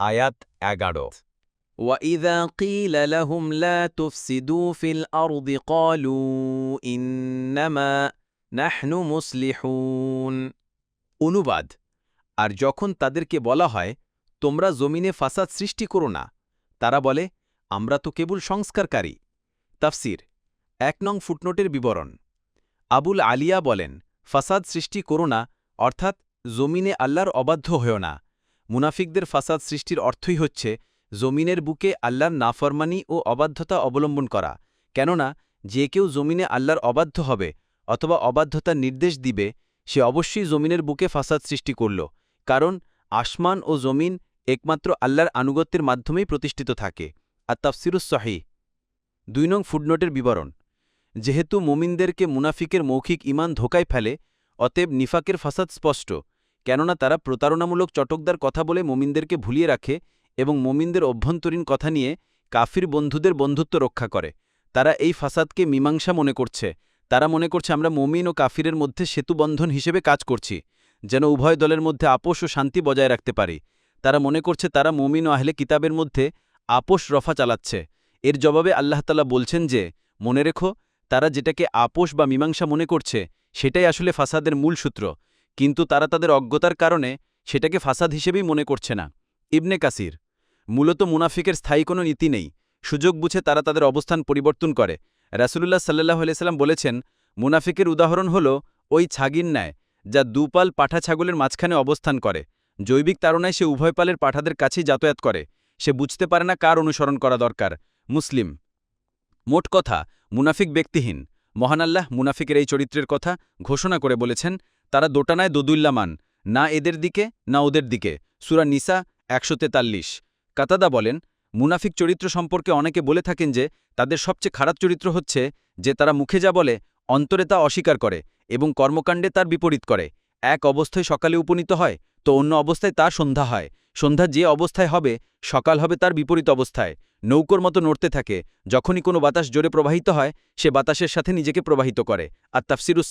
আয়াত এগারো وإذا قيل لهم لا تفسدوا في الأرض قالوا إنما نحن مصلحون অনুবাদ আর যখন তাদেরকে বলা হয় তোমরা জমিনে ফাসাদ সৃষ্টি করো না তারা বলে আমরা তো কেবল সংস্কারকারী তাফসির এক নং ফুটনোটের বিবরণ আবুল আলিয়া বলেন ফাসাদ সৃষ্টি করো না অর্থাৎ জমিনে আল্লাহর অবাধ্য হয়েও না মুনাফিকদের ফাসাদ সৃষ্টির অর্থই হচ্ছে জমিনের বুকে আল্লাহর নাফরমানি ও অবাধ্যতা অবলম্বন করা। কেননা, যে কেউ জমিনে আল্লাহর অবাধ্য হবে অথবা অবাধ্যতার নির্দেশ দিবে, সে অবশ্যই জমিনের বুকে ফাসাদ সৃষ্টি করল, কারণ আসমান ও জমিন একমাত্র আল্লাহর আনুগত্যের মাধ্যমেই প্রতিষ্ঠিত থাকে। আর তাফসিরুস সহি দুই নং ফুডনোটের বিবরণ। যেহেতু মোমিনদেরকে মুনাফিকের মৌখিক ইমান ধোকায় ফেলে, অতএব নিফাকের ফাসাদ স্পষ্ট। কেননা তারা প্রতারণামূলক চটকদার কথা বলে মোমিনদেরকে ভুলিয়ে রাখে এবং মোমিনদের অভ্যন্তরীণ কথা নিয়ে কাফির বন্ধুদের বন্ধুত্ব রক্ষা করে। তারা এই ফাসাদকে মীমাংসা মনে করছে। তারা মনে করছে, আমরা মমিন ও কাফিরের মধ্যে সেতুবন্ধন হিসেবে কাজ করছি, যেন উভয় দলের মধ্যে আপোষ ও শান্তি বজায় রাখতে পারি। তারা মনে করছে, তারা মমিন ও আহলে কিতাবের মধ্যে আপোষ রফা চালাচ্ছে। এর জবাবে আল্লাহতালা বলছেন যে, মনে রেখো, তারা যেটাকে আপোষ বা মীমাংসা মনে করছে, সেটাই আসলে ফাসাদের মূল সূত্র। কিন্তু তারা তাদের অজ্ঞতার কারণে সেটাকে ফাসাদ হিসেবেই মনে করছে না। ইবনে কাসির, মূলত মুনাফিকের স্থায়ী কোনো নীতি নেই। সুযোগ বুঝে তারা তাদের অবস্থান পরিবর্তন করে। রাসুলুল্লাহ সাল্লাহ আলাইসাল্লাম বলেছেন, মুনাফিকের উদাহরণ হল ওই ছাগির ন্যায়, যা দুপাল পাঠা ছাগলের মাঝখানে অবস্থান করে। জৈবিক তারণায় সে উভয় পালের পাঠাদের কাছেই যাতায়াত করে। সে বুঝতে পারে না কার অনুসরণ করা দরকার। মুসলিম, মোট কথা, মুনাফিক ব্যক্তিহীন। মহান আল্লাহ মুনাফিকের এই চরিত্রের কথা ঘোষণা করে বলেছেন তারা দোটানায় দোদুল্লামান না এদের দিকে, না ওদের দিকে। সুরা নিসা একশো তেতাল্লিশ। কাতাদা বলেন, মুনাফিক চরিত্র সম্পর্কে অনেকে বলে থাকেন যে, তাদের সবচেয়ে খারাপ চরিত্র হচ্ছে যে, তারা মুখে যা বলে, অন্তরে তা অস্বীকার করে এবং কর্মকাণ্ডে তার বিপরীত করে। এক অবস্থায় সকালে উপনীত হয়, তো অন্য অবস্থায় তা সন্ধ্যা হয়। সন্ধ্যা যে অবস্থায় হবে, সকাল হবে তার বিপরীত অবস্থায়। নৌকোর মতো নড়তে থাকে, যখনই কোনো বাতাস জোরে প্রবাহিত হয়, সে বাতাসের সাথে নিজেকে প্রবাহিত করে। আর তাফসিরুস